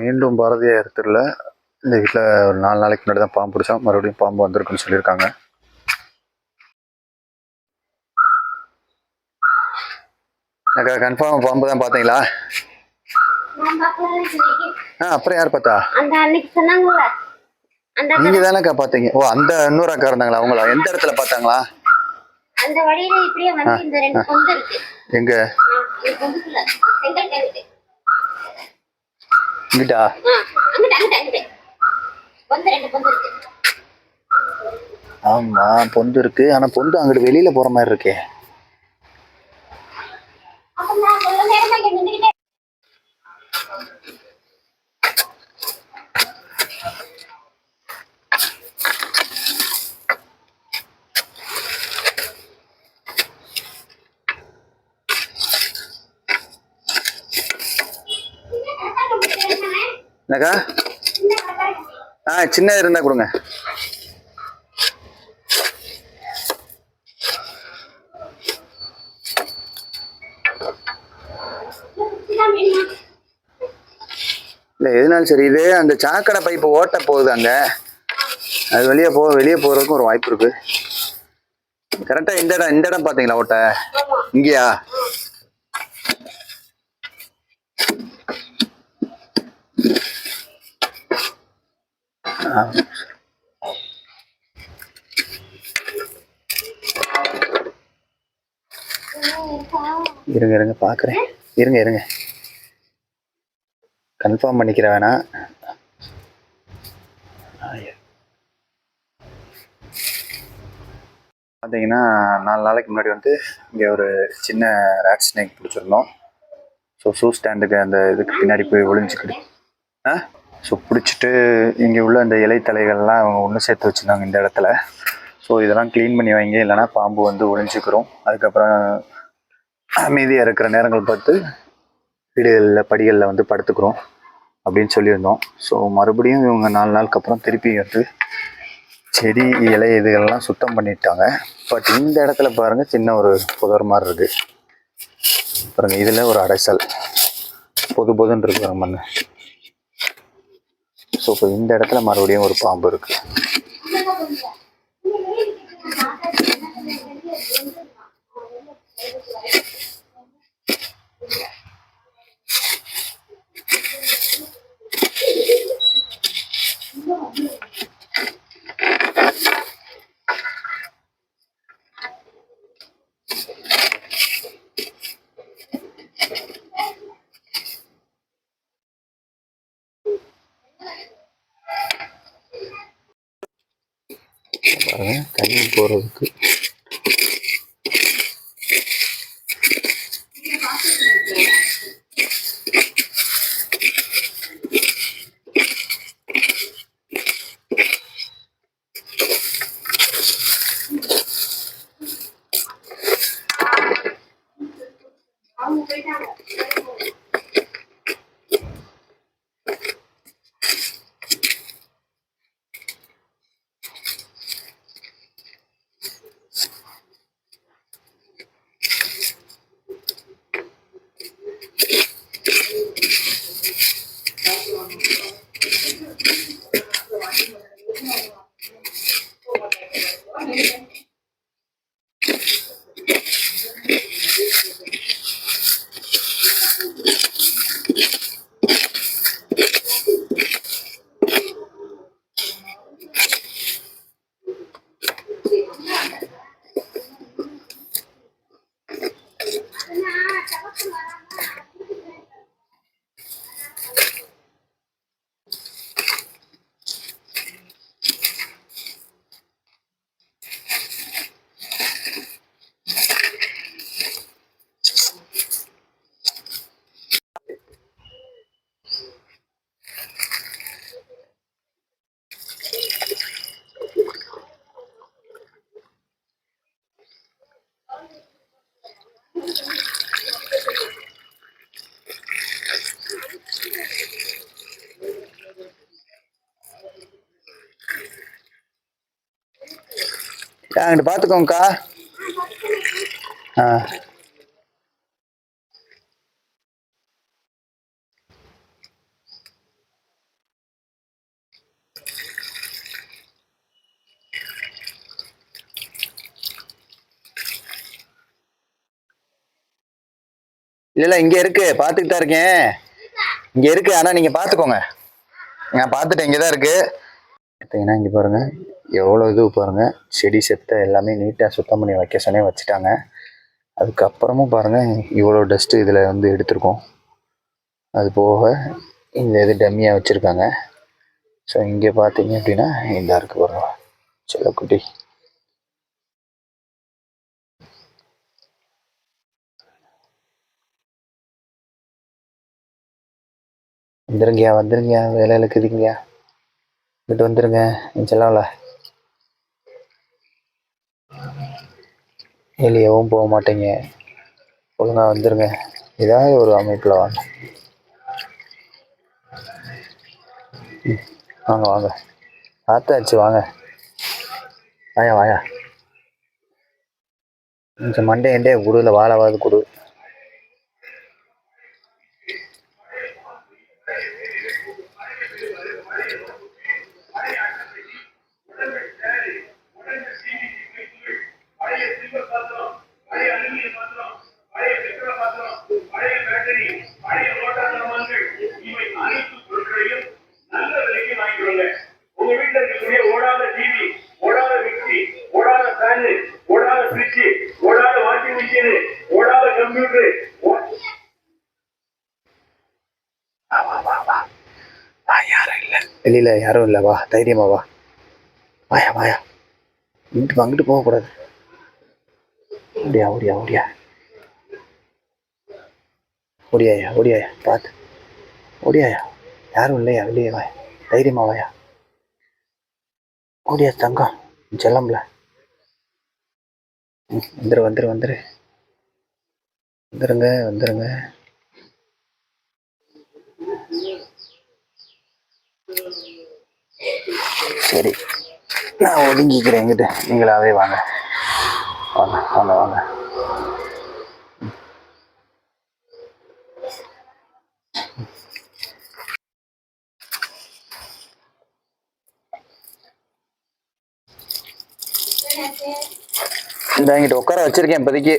மீண்டும் பாரதியார் தெருவில் இந்த வீட்டில் ஒரு நாலு நாளைக்கு முன்னாடி தான் பாம்பு பிடிச்சோம் மறுபடியும் பாம்பு வந்திருக்குன்னு சொல்லியிருக்காங்க. அக்கா கன்ஃபார்ம் பாம்பு தான் பார்த்தீங்களா. ஆ அப்புறம் யார் பார்த்தா? நீங்க தானேக்கா பார்த்தீங்க? ஓ அந்த இன்னொரு அக்கா இருந்தாங்களா அவங்களா? எந்த இடத்துல பார்த்தாங்களா? அந்த இருக்கு. ஆமா பொந்து இருக்கு. ஆனா பொந்து அங்கிட்டு வெளியில போற மாதிரி இருக்கே. என்னக்கா? ஆ சின்னது இருந்தால் கொடுங்க. இல்லை எதுனாலும் சரி இது அந்த சாக்கடை பைப்பு ஓட்ட போகுது அங்கே அது வெளியே போ வெளியே போகிறதுக்கும் ஒரு வாய்ப்பு இருக்கு. கரெக்டாக இந்த இடம் இந்த இடம் பார்த்தீங்களா ஓட்ட? இங்கேயா? இருங்க இருங்க பார்க்குறேன் இருங்க இருங்க. கன்ஃபார்ம் பண்ணிக்கிற வேணா பார்த்தீங்கன்னா நாலு நாளைக்கு முன்னாடி வந்து இங்கே ஒரு சின்ன ரேட் ஸ்னேக் பிடிச்சிருந்தோம். ஸோ ஷூ ஸ்டாண்டுக்கு அந்த இதுக்கு பின்னாடி போய் ஒளிஞ்சிக்கிட்டு ஆ? ஸோ பிடிச்சிட்டு இங்கே உள்ள அந்த இலைத்தலைகள்லாம் அவங்க ஒன்று சேர்த்து வச்சுருந்தாங்க இந்த இடத்துல. ஸோ இதெல்லாம் க்ளீன் பண்ணி வைங்க. இல்லைன்னா பாம்பு வந்து ஒழிஞ்சிக்கிறோம் அதுக்கப்புறம் அமைதியாக இருக்கிற நேரங்கள் பார்த்து வீடுகளில் படிகளில் வந்து படுத்துக்கிறோம் அப்படின்னு சொல்லியிருந்தோம். ஸோ மறுபடியும் இவங்க நாலு நாளுக்கு அப்புறம் திருப்பி வந்து செடி இலை இதுகள்லாம் சுத்தம் பண்ணிட்டாங்க. பட் இந்த இடத்துல பாருங்கள் சின்ன ஒரு புதர் மாதிரி இருக்குது பாருங்கள் இதில் ஒரு அடைசல். பொது பொதுன்னு இருக்கு மண்ணு. மண் ஸோ இப்போ இந்த இடத்துல மறுபடியும் ஒரு பாம்பு இருக்குது பாருங்க தண்ணி போகிறதுக்கு அங்கிட்டு பார்த்துக்கோங்கக்கா ஆ இல்ல இங்க இருக்கு. பாத்துக்கிட்டா இருக்கேன். இங்க இருக்கு ஆனா நீங்க பாத்துக்கோங்க. நான் பாத்துட்டேன் இங்கதான் இருக்கு. பாத்தீங்கன்னா இங்க பாருங்க. எவ்வளோ இது பாருங்கள் செடி செத்த எல்லாமே நீட்டாக சுத்தம் பண்ணி வைக்க சொன்னே வச்சுட்டாங்க. அதுக்கப்புறமும் பாருங்கள் இவ்வளோ டஸ்ட்டு இதில் வந்து எடுத்திருக்கோம். அது போக இந்த இது டம்மியாக வச்சுருக்காங்க. ஸோ இங்கே பார்த்தீங்க அப்படின்னா இந்த இருக்கு பாருங்க. செல்லக்குட்டி. வந்துருங்கய்யா வந்துருங்கய்யா வேலை இருக்குதுங்கயா இங்கிட்டு வந்துருங்க செல்லாம்ல. வெளியவும் போக மாட்டீங்க. ஒழுங்கா வந்துருங்க. ஏதாவது ஒரு அமைப்பில் வாங்க. வாங்க வாங்க. பார்த்தாச்சு வாங்க. வாயா வாயா. கொஞ்சம் மண்டே எண்டே குடுல வாழவாது குடு. வெளியில் யாரும் இல்லை வா தைரியமா வா. வாயா வாயா. இங்கிட்டு அங்கிட்டு போகக்கூடாது ஓடியா ஓடியா ஓடியா. ஓடியாயா ஓடியாயா பார்த்து ஓடியாயா? யாரும் இல்லையா வெளியே வாயா. தைரியமா வாயா. ஓடியா தங்கம். செல்லம்ல. வந்துரு வந்துரு வந்துரு. வந்துருங்க வந்துருங்க. சரி. நான் ஒதுங்கிக்கிறேன் எங்கிட்ட நீங்களாவே வாங்க. வாங்க வாங்க வாங்க. இந்த என்கிட்ட உட்கார வச்சிருக்கேன் இப்போதைக்கு.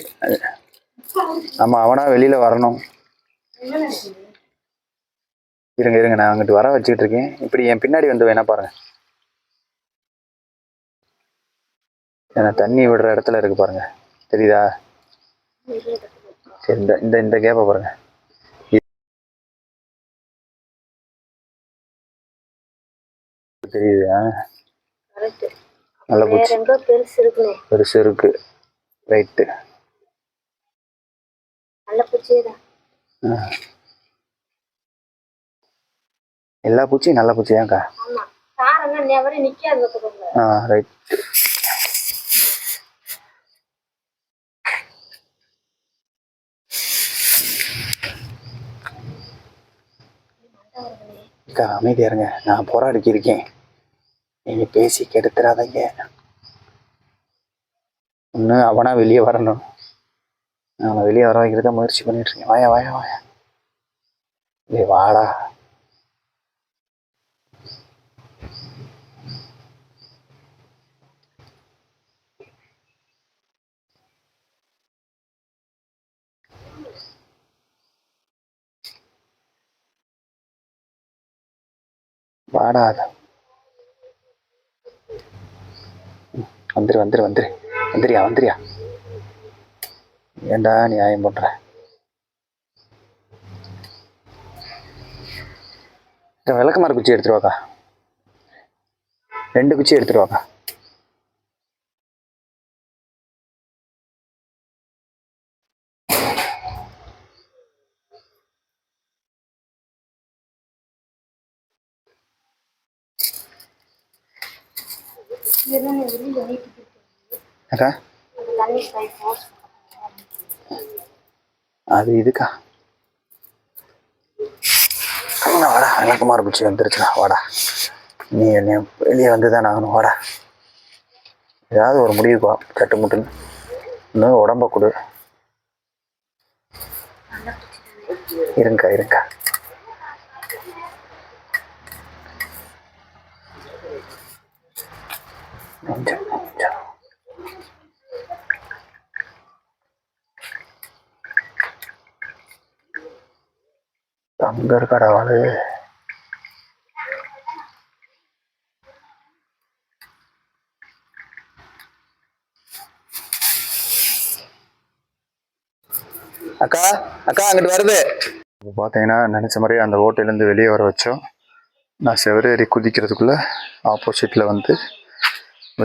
ஆமா அவனா வெளியில வரணும். இருங்க இருங்க நான் அங்கிட்டு வர வச்சுக்கிட்டு இருக்கேன். இப்படி என் பின்னாடி வந்து வேணா பாருங்க. ஏன்னா தண்ணி விடுற இடத்துல இருக்கு பாருங்க. தெரியுதா? சரி இந்த இந்த இந்த கேப்பை பாருங்க. தெரியுது? நல்ல பூச்சி. பெருசு இருக்கு. ரைட்டு நல்ல பூச்சியே தான் எல்லா பூச்சியும் நல்ல பூச்சி தான்க்கா ஆ ரைட் அக்கா அமைதியா இருங்க. நான் போராடிக்கு இருக்கேன். நீங்க பேசி கெடுத்துறாதீங்க. ஒன்று அவனா வெளியே வரணும். அவனை வெளியே வர வைக்கிறத முயற்சி பண்ணிட்டு இருக்கேன். வாயா வாயா வாயா. வாடா. பாடாத வந்துரு வந்துரு வந்துரு. வந்துரியா வந்துரியா? ஏண்டா நியாயம் பண்ற இந்த விளக்குமாறு குச்சி எடுத்துருவாக்கா ரெண்டு குச்சி எடுத்துருவாக்கா அக்கா? அது இதுக்கா? வாடா. விளக்குமாறு குச்சி வந்துருச்சுடா வாடா. நீ என்ன வெளியே வந்து தான் ஆகணும். வாடா. ஏதாவது ஒரு முடிவுக்கு வா. சட்டு முட்டுன்னு. இன்னும் உடம்ப கொடு. இருங்கக்கா இருங்கக்கா. கொஞ்சம் கொஞ்சம் அக்கா அக்கா அங்கிட்டு வருது. இப்போ பார்த்தீங்கன்னா நினச்ச மாதிரி அந்த ஓட்டையிலேருந்து வெளியே வர வச்சோம். நான் செவரேறி குதிக்கிறதுக்குள்ளே ஆப்போசிட்டில் வந்து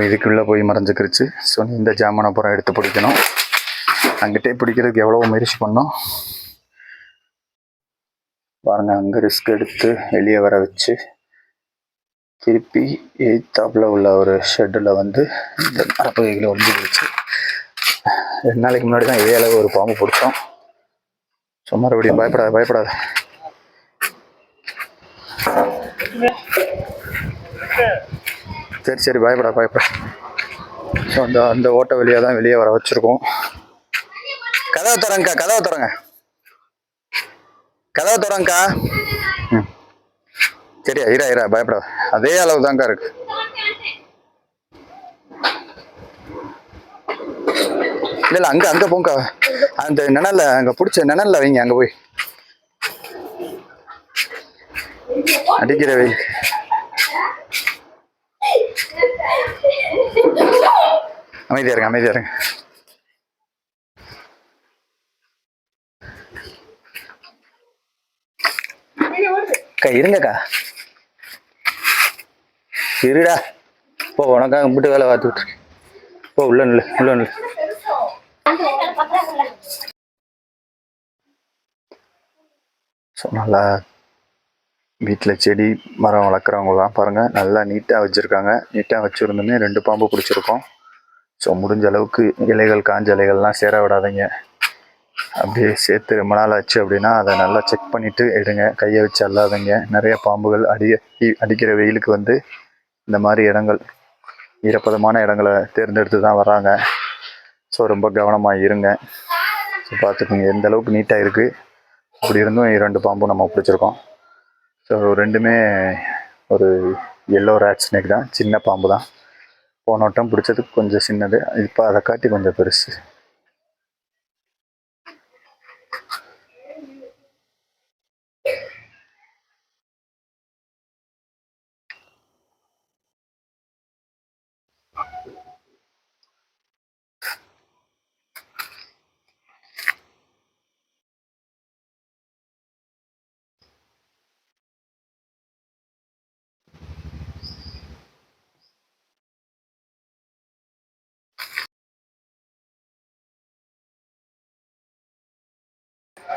இதுக்குள்ளே போய் மறைஞ்சிக்கிருச்சு. ஸோ நீ இந்த ஜாமான் புறம் எடுத்து பிடிக்கணும். அங்கிட்டே பிடிக்கிறதுக்கு எவ்வளோ முயற்சி பண்ணோம். பாருங்க அங்கே ரிஸ்க் எடுத்து வெளியே வர வச்சு திருப்பி எய்த்தாப்பில் உள்ள ஒரு ஷெட்டில் வந்து இந்த மரப்பகுதிகளை ஒழிஞ்சு போச்சு ரெண்டு நாளைக்கு முன்னாடி தான் இதே அளவு ஒரு பாம்பு பிடிச்சோம். ஸோ மறுபடியும் பயப்படாத பயப்படாத. சரி சரி பயப்படா பயப்பட. ஸோ அந்த அந்த ஓட்ட வழியாக தான் வெளியே வர வச்சுருக்கோம். கதவை தரங்கக்கா கதவை தரங்க கதவை தரங்கக்கா ம். சரியா இரா இரா பயப்படாத. அதே அளவு தாங்க்கா இருக்கு. இல்லை இல்லை அங்கே அங்கே போங்கக்கா. அந்த நிணல்ல அங்கே பிடிச்ச நிணல்ல வைங்க அங்கே போய். அடிக்கிற வெயில். அமைதியா இருங்க அமைதியா இருங்க. இருங்கக்கா. இருடா. போ உனக்காக கும்பிட்டு வேலை பார்த்து விட்டுருக்கேன் போ உள்ள நில்லு உள்ள நில்லு. ஸோ நல்லா வீட்டில் செடி மரம் வளர்க்குறவங்களாம் பாருங்கள் நல்லா நீட்டாக வச்சுருக்காங்க. நீட்டாக வச்சுருந்தோமே ரெண்டு பாம்பு பிடிச்சிருக்கோம். ஸோ முடிஞ்ச அளவுக்கு இலைகள் காஞ்ச இலைகள்லாம் சேர விடாதீங்க. அப்படியே சேர்த்து ரொம்ப நாள் ஆச்சு அப்படின்னா அதை நல்லா செக் பண்ணிவிட்டு எடுங்க. கையை வச்சு அல்லாதீங்க நிறைய பாம்புகள் அடி அடிக்கிற வெயிலுக்கு வந்து இந்த மாதிரி இடங்கள் ஈரப்பதமான இடங்களை தேர்ந்தெடுத்து தான் வராங்க ஸோ ரொம்ப கவனமாக இருங்க. ஸோ பார்த்துக்குங்க. எந்த அளவுக்கு நீட்டாக இருக்குது அப்படி இருந்தும் இரண்டு பாம்பும் நம்ம பிடிச்சிருக்கோம். ஸோ ரெண்டுமே ஒரு எல்லோ ரேட் ஸ்னேக் தான். சின்ன பாம்பு தான். போன வட்டம் பிடிச்சது கொஞ்சம் சின்னது. இப்போ அதை காட்டி கொஞ்சம் பெருசு.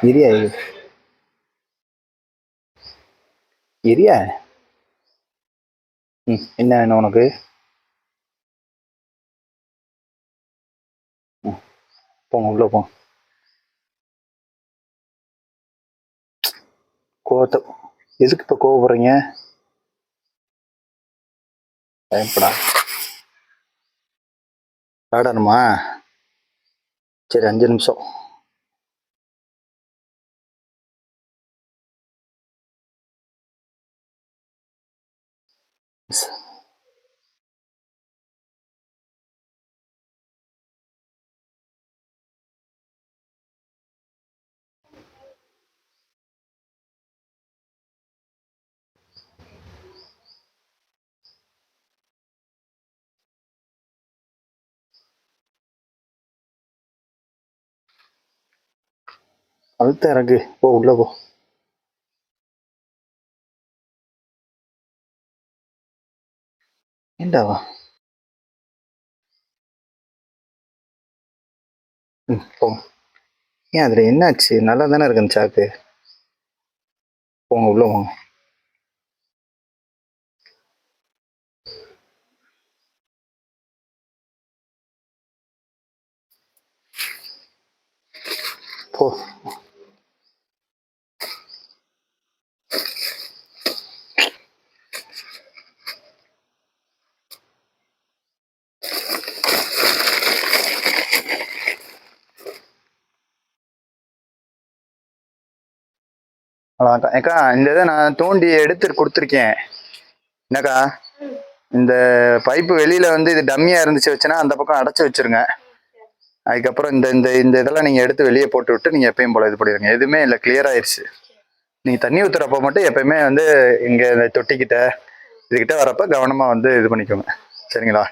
இரியா இது இரியா? ம் என்ன வேணும் உனக்கு? போங்க உள்ள போ. கோவத்தை எதுக்கு இப்போ கோவப்படுறீங்க? பயப்படா. விளையாடணுமா சரி அஞ்சு நிமிஷம். அழுத்த இறங்கு. போ உள்ள போ. ஏண்டாவா ம் போங்க ஏன் அதில் என்னாச்சு? நல்லா தானே இருக்கு அந்த சாக்கு. போங்க உள்ளே போங்க போ. அவ்வளோதான்க்கா ஏக்கா இந்த இதை நான் தோண்டி எடுத்து கொடுத்துருக்கேன். என்னக்கா? இந்த பைப்பு வெளியில் வந்து இது டம்மியாக இருந்துச்சு வச்சுன்னா அந்த பக்கம் அடைச்சி வச்சிருங்க. அதுக்கப்புறம் இந்த இந்த இந்த இதெல்லாம் நீங்கள் எடுத்து வெளியே போட்டு விட்டு நீங்கள் எப்பயும் போல் இது பண்ணிடுங்க. எதுவுமே இல்லை கிளியர் ஆயிடுச்சு. நீங்கள் தண்ணி ஊற்றுறப்ப மட்டும் எப்பயுமே வந்து இங்கே இந்த தொட்டிக்கிட்ட இதுக்கிட்ட வரப்போ கவனமாக வந்து இது பண்ணிக்கோங்க. சரிங்களா?